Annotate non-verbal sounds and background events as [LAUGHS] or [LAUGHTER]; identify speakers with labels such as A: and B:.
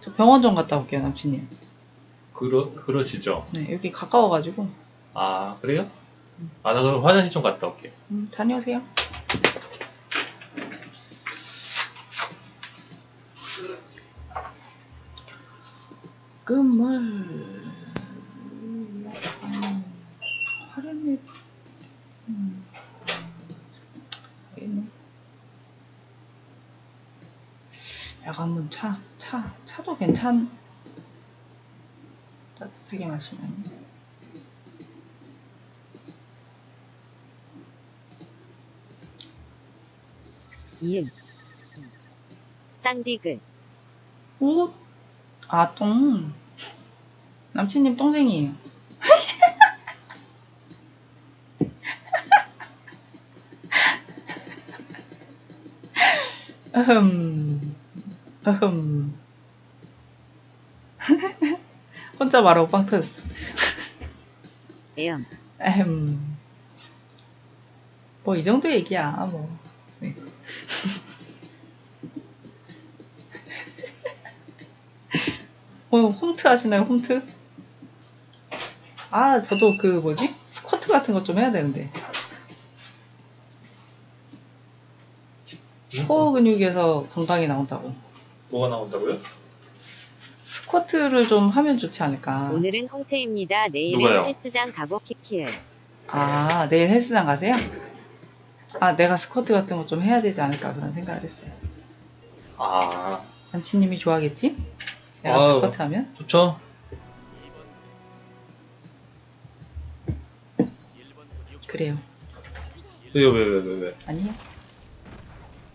A: 저 병원 좀 갔다 올게요, 남친님.
B: 그러, 그러시죠.
A: 네, 여기 가까워가지고.
B: 아, 그래요? 아, 나 그럼 화장실 좀 갔다 올게.
A: 음, 다녀오세요. 끝물. 음, 화려잎. 음. 알겠네. 야간문 차, 차, 차도 괜찮. 따뜻하게 마시면.
C: 이응. 쌍디글.
A: 옷? 아, 똥. 남친님 똥쟁이에요. 어 [LAUGHS] 흠. [LAUGHS] 혼자 말하고 빵 터졌어.
C: 애엄.
A: 에헴. 뭐, 이 정도 얘기야, 뭐. 네. [LAUGHS] 어, 홈트 하시나요, 홈트? 아, 저도 그, 뭐지? 스쿼트 같은 것좀 해야 되는데. 코어 근육에서 건강이 나온다고.
B: 뭐가 나온다고요?
A: 스쿼트를 좀 하면 좋지 않을까.
C: 오늘은 홍태입니다. 내일은
B: 누가요?
C: 헬스장 가고 키키을.
A: 아, 내일 헬스장 가세요? 아, 내가 스쿼트 같은 거 좀 해야 되지 않을까 그런 생각을 했어요.
B: 아,
A: 남친님이 좋아하겠지? 내가
B: 아유.
A: 스쿼트 하면?
B: 좋죠.
A: 그래요.
B: 왜요, 왜, 왜, 왜, 왜?
A: 아니요.